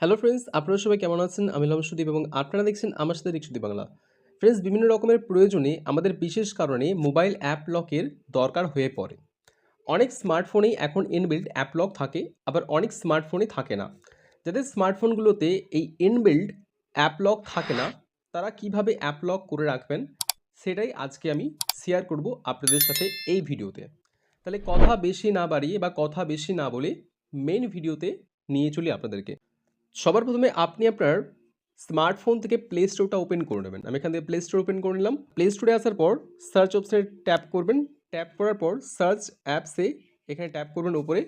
Hello friends আপনারা সবাই কেমন আছেন? আমি হলাম সুদীপ এবং আপনারা দেখছেন আমার সাথে রিক্সুদীপ বাংলা। ফ্রেন্ডস বিভিন্ন রকমের প্রয়োজনে আমাদের বিশেষ কারণে মোবাইল অ্যাপ লকের দরকার হয়ে পড়ে। অনেক স্মার্টফোনেই এখন ইনবিল্ড অ্যাপ লক থাকে, আবার অনেক স্মার্টফোনে থাকে না। যাদের স্মার্টফোনগুলোতে এই ইনবিল্ড অ্যাপ লক থাকে না, তারা কীভাবে অ্যাপ লক করে রাখবেন? সেটাই আজকে আমি শেয়ার করব আপনাদের সাথে এই ভিডিওতে। তাহলে কথা বেশি না বাড়িয়ে বা কথা বেশি না বলে মেন ভিডিওতে নিয়ে চলি আপনাদেরকে। সবার প্রথমে আপনি আপনার স্মার্টফোন থেকে প্লে স্টোরটা ওপেন করে নেবেন। আমি এখান থেকে প্লে স্টোর ওপেন করে নিলাম। প্লে স্টোরে আসার পর সার্চ অপশানে ট্যাপ করবেন। ট্যাপ করার পর সার্চ অ্যাপসে এখানে ট্যাপ করবেন উপরে।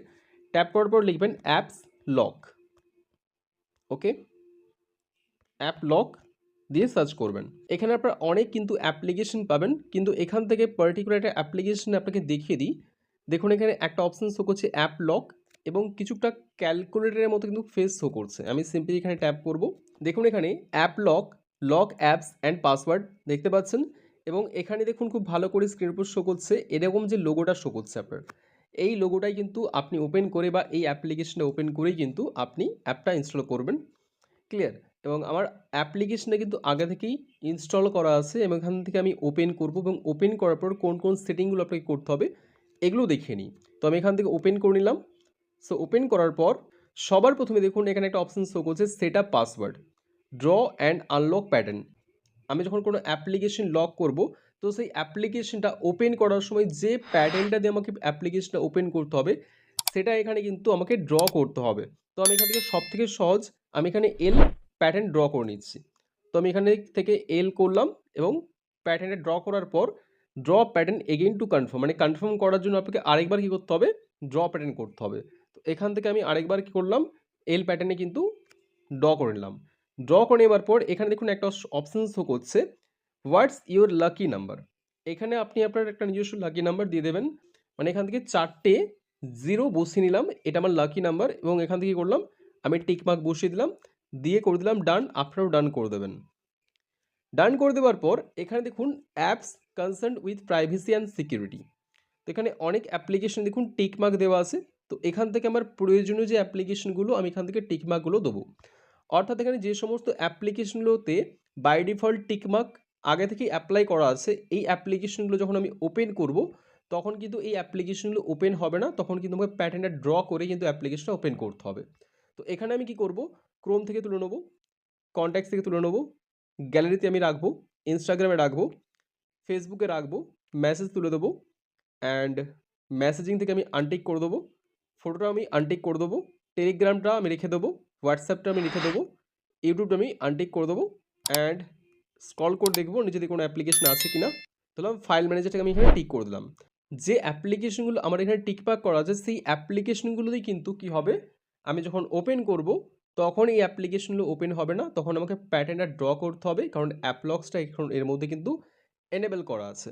ট্যাপ করার পর লিখবেন apps lock okay app lock দিয়ে সার্চ করবেন। এখানে আপনার অনেক কিন্তু অ্যাপ্লিকেশন পাবেন। কিন্তু এখান থেকে পার্টিকুলার একটা অ্যাপ্লিকেশন আপনাকে দেখিয়ে দিই। দেখুন এখানে একটা অপশান শো করছে অ্যাপ লক এবং কিছুটা ক্যালকুলেটরের মতো কিন্তু ফেস শো করছে। আমি সিম্পলি এখানে ট্যাপ করব। দেখুন এখানে app lock lock apps and password দেখতে পাচ্ছেন এবং এখানে দেখুন খুব ভালো করে স্ক্রিন উপর শো করছে। এরকম যে লোগোটা শো করছে আপনার। এই লোগোটাই কিন্তু আপনি ওপেন করে বা এই অ্যাপ্লিকেশনটা ওপেন করেই কিন্তু আপনি অ্যাপটা ইনস্টল করবেন। ক্লিয়ার এবং আমার অ্যাপ্লিকেশনটা কিন্তু আগে থেকেই ইনস্টল করা আছে এবং এখান থেকে আমি ওপেন করব এবং ওপেন করার পর কোন কোন সেটিংগুলো আপনাকে করতে হবে, এগুলো দেখিয়ে নিই। তো আমি এখান থেকে ওপেন করে নিলাম। সো ওপেন করার পর সবার প্রথমে দেখুন এখানে একটা অপশান শো করছে set up password draw and unlock pattern আমি যখন কোনো অ্যাপ্লিকেশন লক করব, তো সেই অ্যাপ্লিকেশনটা ওপেন করার সময় যে প্যাটার্নটা দিয়ে আমাকে অ্যাপ্লিকেশনটা ওপেন করতে হবে, সেটা এখানে কিন্তু আমাকে ড্র করতে হবে। তো আমি এখান থেকে সব থেকে সহজ, আমি এখানে এল প্যাটার্ন ড্র করে নিচ্ছি। তো আমি এখানে থেকে এল করলাম এবং প্যাটার্নটা ড্র করার পর draw pattern again to confirm মানে কনফার্ম করার জন্য আপনাকে আরেকবার কী করতে হবে ড্র প্যাটার্ন করতে হবে। তো এখান থেকে আমি আরেকবার কী করলাম এল প্যাটার্নে কিন্তু ড্র করে নিলাম। ড্র করে নেবার পর এখানে দেখুন একটা অপশান শো করছে। হোয়াটস ইউর লাকি নাম্বার এখানে আপনি আপনার একটা নিজস্ব লাকি নাম্বার দিয়ে দেবেন। মানে এখান থেকে চারটে জিরো বসিয়ে নিলাম, এটা আমার লাকি নাম্বার এবং এখান থেকে করলাম, আমি টিকমার্ক বসিয়ে দিলাম, দিয়ে করে দিলাম ডান আপনারাও ডান করে দেবেন। ডান করে দেওয়ার পর এখানে দেখুন apps concern with privacy and security তো এখানে অনেক অ্যাপ্লিকেশন দেখুন টিকমার্ক দেওয়া আছে। তো এখান থেকে আমার প্রয়োজনীয় যে অ্যাপ্লিকেশনগুলো আমি এখান থেকে টিক মার্কগুলো দেবো। অর্থাৎ এখানে যে সমস্ত অ্যাপ্লিকেশনগুলোতে বাই ডিফল্ট টিক মার্ক আগে থেকে অ্যাপ্লাই করা আছে, এই অ্যাপ্লিকেশনগুলো যখন আমি ওপেন করব, তখন কিন্তু এই অ্যাপ্লিকেশনগুলো ওপেন হবে না, তখন কিন্তু আমাকে প্যাটার্নটা ড্র করে কিন্তু অ্যাপ্লিকেশনটা ওপেন করতে হবে। তো এখানে আমি কি করব ক্রোম থেকে তুলে নেব কন্ট্যাক্টস থেকে তুলে নেব গ্যালারিতে আমি রাখব ইনস্টাগ্রামে রাখব ফেসবুকে রাখব মেসেজ তুলে দেবো অ্যান্ড মেসেজিং থেকে আমি আনটিক করে দেবো। ফটোটা আমি আনটিক করে দেবো টেলিগ্রামটা আমি রেখে দেবো হোয়াটসঅ্যাপটা আমি লিখে দেবো ইউটিউবটা আমি আনটিক করে দেবো অ্যান্ড স্কল করে দেখব নিজেদের কোনো অ্যাপ্লিকেশন আছে কি না তাহলে ফাইল ম্যানেজারটাকে আমি এখানে টিক করে দিলাম। যে অ্যাপ্লিকেশনগুলো আমার এখানে টিক পাক করা আছে, সেই অ্যাপ্লিকেশনগুলোতেই কিন্তু কি হবে? আমি যখন ওপেন করব, তখন এই অ্যাপ্লিকেশনগুলো ওপেন হবে না, তখন আমাকে প্যাটার্নটা ড্র করতে হবে, কারণ অ্যাপলক্সটা এখন এর মধ্যে কিন্তু এনেবেল করা আছে।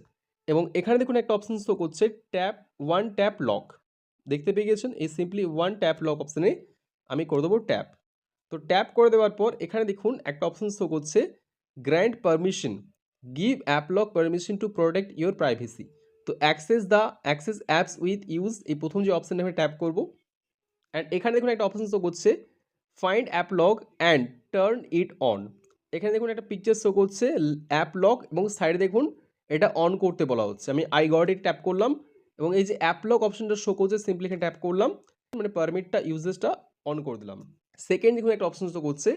এবং এখানে দেখুন একটা অপশন শো করছে ট্যাপ ওয়ান ট্যাপ লক দেখতে পেয়ে গেছেন এই সিম্পলি ওয়ান ট্যাপ লক অপশানে আমি করে দেবো ট্যাপ তো ট্যাপ করে দেওয়ার পর এখানে দেখুন একটা অপশন শো করছে grant permission give app lock permission to protect your privacy to access the access apps with use এই প্রথম যে অপশানে আমি ট্যাপ করব। অ্যান্ড এখানে দেখুন একটা অপশন শো করছে find app lock and turn it on এখানে দেখুন একটা পিকচার শো করছে অ্যাপ লক এবং সাইডে দেখুন এটা অন করতে বলা হচ্ছে। আমি আই গড ট্যাপ করলাম। এবং এই যে অ্যাপলক অপশনটা শো করছে সিম্পলি এখানে ট্যাপ করলাম মানে পারমিটটা ইউজেসটা অন করে দিলাম। সেকেন্ড দেখুন একটা অপশন শো করছে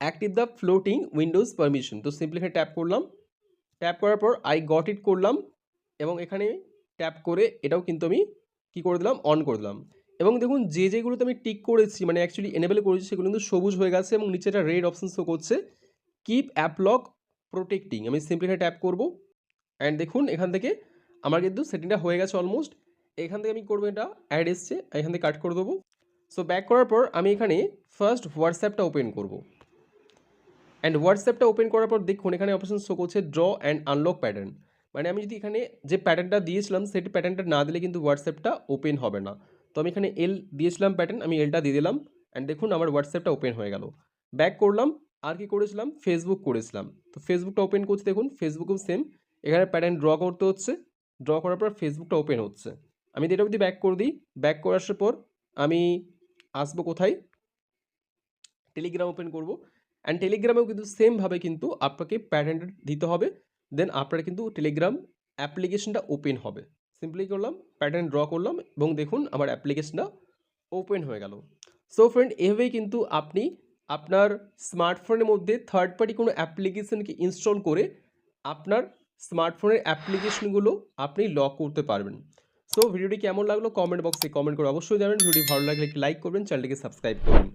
active the floating windows permission তো সিম্পলি এখানে ট্যাপ করলাম। ট্যাপ করার পর আই গট ইট করলাম এবং এখানে ট্যাপ করে এটাও কিন্তু আমি কী করে দিলাম অন করে দিলাম। এবং দেখুন, যে যেগুলোতে আমি টিক করেছি মানে অ্যাকচুয়ালি এনেবেল করেছি, সেগুলো কিন্তু সবুজ হয়ে গেছে এবং নিচে একটা রেড অপশন শো করছে কিপ অ্যাপ লক প্রোটেক্টিং আমি সিম্পলি এখানে ট্যাপ করব। অ্যান্ড দেখুন, এখান থেকে আমার কিন্তু সেটিংটা হয়ে গেছে অলমোস্ট এখান থেকে আমি করব এটা অ্যাড এসছে, এখান থেকে কাট করে দেবো। সো ব্যাক করার পর আমি এখানে ফার্স্ট হোয়াটসঅ্যাপটা ওপেন করব। অ্যান্ড হোয়াটসঅ্যাপটা ওপেন করার পর দেখুন, এখানে অপশন শো করছে ড্র অ্যান্ড আনলক প্যাটার্ন মানে আমি যদি এখানে যে প্যাটার্নটা দিয়েছিলাম সেটি প্যাটার্নটা না দিলে কিন্তু হোয়াটসঅ্যাপটা ওপেন হবে না। তো আমি এখানে এল দিয়েছিলাম প্যাটার্ন আমি এলটা দিয়ে দিলাম। অ্যান্ড দেখুন, আমার হোয়াটসঅ্যাপটা ওপেন হয়ে গেল। ব্যাক করলাম, আর কি করেছিলাম? ফেসবুক করেছিলাম। তো ফেসবুকটা ওপেন করছি, দেখুন ফেসবুকেও সেম এখানে প্যাটার্ন ড্র করতে হচ্ছে। ড্র করার পর ফেসবুকটা ওপেন হচ্ছে। আমি এটা অবধি ব্যাক করে দিই। ব্যাক করে আসার পর আমি আসব কোথায়? টেলিগ্রাম ওপেন করব। অ্যান্ড টেলিগ্রামেও কিন্তু সেমভাবে কিন্তু আপনাকে প্যাটার্নটা দিতে হবে। দেন আপনার কিন্তু টেলিগ্রাম অ্যাপ্লিকেশনটা ওপেন হবে। সিম্পলি করলাম প্যাটার্ন ড্র করলাম এবং দেখুন আমার অ্যাপ্লিকেশনটা ওপেন হয়ে গেল। সো ফ্রেন্ড এভাবেই কিন্তু আপনি আপনার স্মার্টফোনের মধ্যে থার্ড পার্টি কোনো অ্যাপ্লিকেশনকে ইনস্টল করে আপনার স্মার্টফোনের অ্যাপ্লিকেশনগুলো আপনি লক করতে পারবেন। সো ভিডিওটি কেমন লাগল? কমেন্ট বক্সে কমেন্ট করে অবশ্যই জানাবেন। ভিডিও ভালো লাগলে একটি লাইক করবেন চ্যানেলটিকে সাবস্ক্রাইব করবেন।